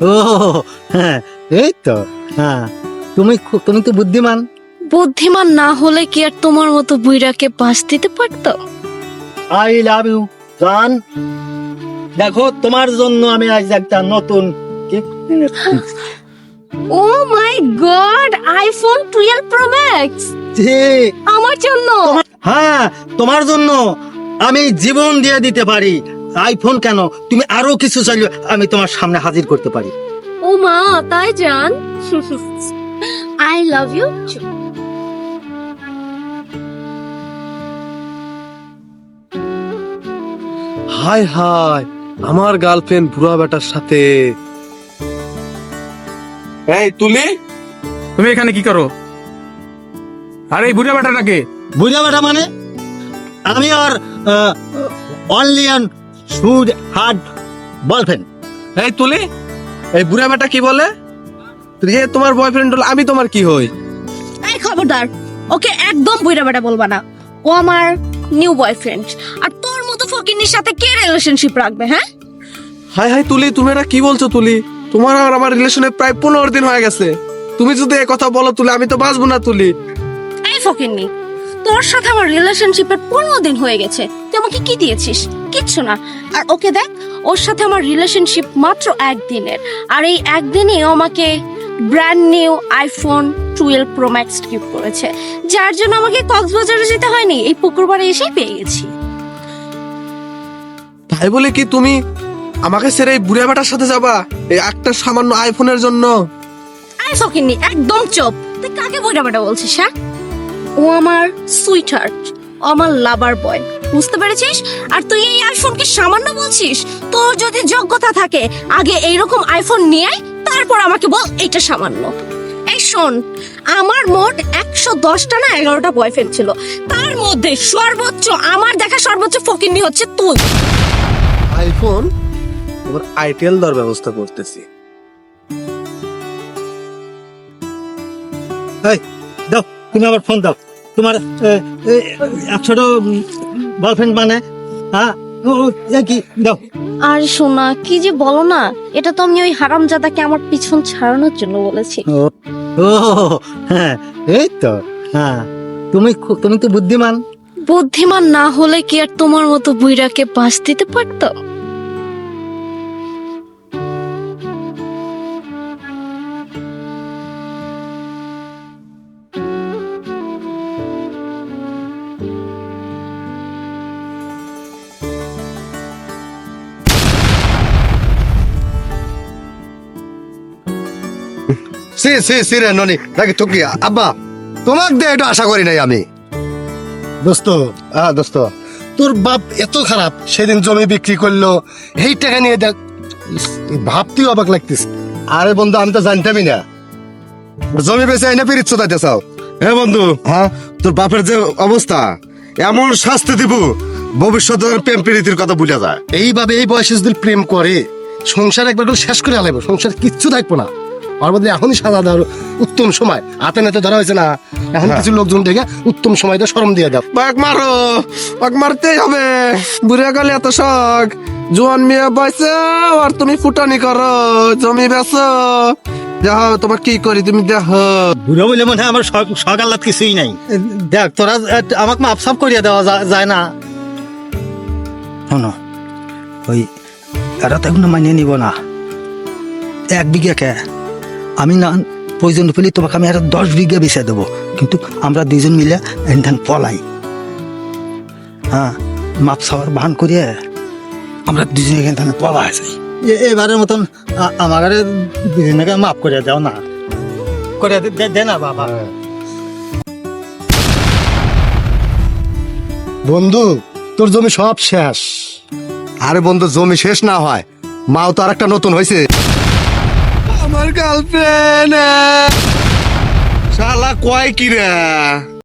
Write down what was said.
ও হ্যাঁ এই তো হ্যাঁ। তুমি তুমি তো বুদ্ধিমান? বুদ্ধিমান না হলে কি আর তোমার মতো বুইরাকে বাস দিতে পারতো আই লাভ ইউ জান। দেখো তোমার জন্য আমি আজ একটা নতুন ও my god iPhone twelve pro max. জি, আমার জন্য? হ্যাঁ তোমার জন্য আমি জীবন দিয়ে দিতে পারি। আইফোন কেন? তুমি আরও কিছু চাইলে আমি তোমার সামনে হাজির করতে পারি। ও মা তাই জান I love you hi hi আমার গার্লফ্রেন্ড বুড়া বেটার সাথে। এই তুলি? তুমি এখানে কি করো? আরে এই বুড়া বেটাটাকে। বুঝা বেটা মানে? আমি আর অনলি অ্যান্ড শুড হার্ড বলফেন এই তুলি এই বুড়া বেটা কি বলে? যে তোমার বয়ফ্রেন্ড হলো আমি তোমার কি হই? এই খবরদার ওকে একদম বুইরা বেটা বলবা না। ও আমার নিউ বয়ফ্রেন্ড আর তোর মতো ফকিনির সাথে কে রিলেশনশিপ রাখবে হ্যাঁ? হাই হাই তুলি তুমি এটা কি বলছো তুলি? তোমার আর আমার রিলেশনে প্রায় পনেরো দিন হয়ে গেছে। তুমি যদি এ কথা বলো তুলি আমি তো বাঁচবো না তুলি। এই ফকিন্নি তোর সাথে আমার রিলেশনশিপের পনেরো দিন হয়ে গেছে। তুই আমাকে কি দিয়েছিস? কিচ্ছু না। আর ওকে দেখ ওর সাথে আমার রিলেশনশিপ মাত্র একদিনের। আর এই একদিনে আমাকে brand new iPhone twelve pro max gift করেছে। যার জন্য আমাকে কক্সবাজারে যেতে হয়নি। এই পুকুরবারে এসেই পেয়ে গেছি। তাই বলে কি তুমি আমাকে ছেড়ে এই বুড়া বেটার সাথে যাবা? এই একটা সামান্য আইফোনের জন্য? আই ফকিন্নি একদম চুপ। তুই কাকে বইটা বেটা বলছিস হ্যাঁ? ও আমার সুইট হার্ট আমার লাভার বয় বুঝতে পেরেছিস? আর তুই এই আইফোনকে সামান্য বলছিস? তোর যদি যোগ্যতা থাকে, আগে এইরকম আইফোন নিয়ে আয়, তারপর আমাকে বল এইটা সামান্য। এই শোন, আমার মোট একশো দশটা না এগারোটা বয়ফ্রেন্ড ছিল। তার মধ্যে সর্বোচ্চ, আমার দেখা সর্বোচ্চ ফকিন্নি হচ্ছে তুই। আইফোন এবার আইটেল দেওয়ার ব্যবস্থা করতেছি। দাও। তুমি আবার ফোন দাও। তোমার একশোটা গার্লফ্রেন্ড মানে হ্যাঁ? কি? দাও। আর শোনা কি যে বলো না এটা তো আমি ওই হারামজাদাকে আমার পিছন ছাড়ানোর জন্য বলেছি। ও হ্যাঁ এই তো হ্যাঁ। তুমি তুমি তো বুদ্ধিমান। বুদ্ধিমান না হলে কি আর তোমার মতো বুইরাকে বাস দিতে পারতো? সি সি সি রে ননি নাকি আব্বা তোমাক দিয়ে এটা আশা করি নাই আমি। দোস্ত হ্যাঁ দোস্ত। তোর বাপ এত খারাপ সেদিন জমি বিক্রি করল এই টাকা নিয়ে দেখ ভাবতেও অবাক লাগতিস আরে বন্ধু আমি তো জানতামই না। জমি বেচে আইনা পিরিত চোদাইতে চাও। হ্যাঁ বন্ধু হ্যাঁ তোর বাপের যে অবস্থা এমন শাস্তি দিব ভবিষ্যতে আর প্রেম প্রীতির কথা বুঝা যায়। এইভাবে এই বয়সে যদি প্রেম করে সংসার একবার করে শেষ করে আলাইব সংসার কিচ্ছু থাকব না। ওর বদলে এখনই সাজা দেওয়ার উত্তম সময়। হাতে নাতে ধরা হয়েছে না। এখন কিছু লোকজন দেখে উত্তম সময়টা শরম দিয়ে দাও। বাঘ মারো বাঘ মারতেই হবে। বুড়া গেলে এত শখ। জোয়ান মেয়ে বয়সে আর তুমি ফুটানি করো জমি বেচো। দেখো তোমার কি করি তুমি দেখো। বুড়ো বলে মনে হয় আমার শখ- সকালাত কিছুই নাই। দেখ তোরা আমাকে মাপ সাপ করিয়ে দেওয়া যায় না। শোনো ওই এরা তো এখন মানিয়ে নিব না। এক বিঘা কে? আমি না প্রয়োজন পেলে তোমাকে আমি একটা দশ বিঘা বেচে দেবো। কিন্তু আমরা দুইজন মিলে এনধান পলাই। হ্যাঁ মাপ সাওয়ার বান করিয়ে আমরা দুজনে এখানে পলা আছে এবারের মতন আমার দুজনকে মাফ করে দাও না। করে দে- না বাবা। বন্ধু তোর জমি সব শেষ। আরে বন্ধু জমি শেষ না হয়। মাও তো আর একটা নতুন হয়েছে আমার গার্লফ্রেন্ড শালা কয় কি রে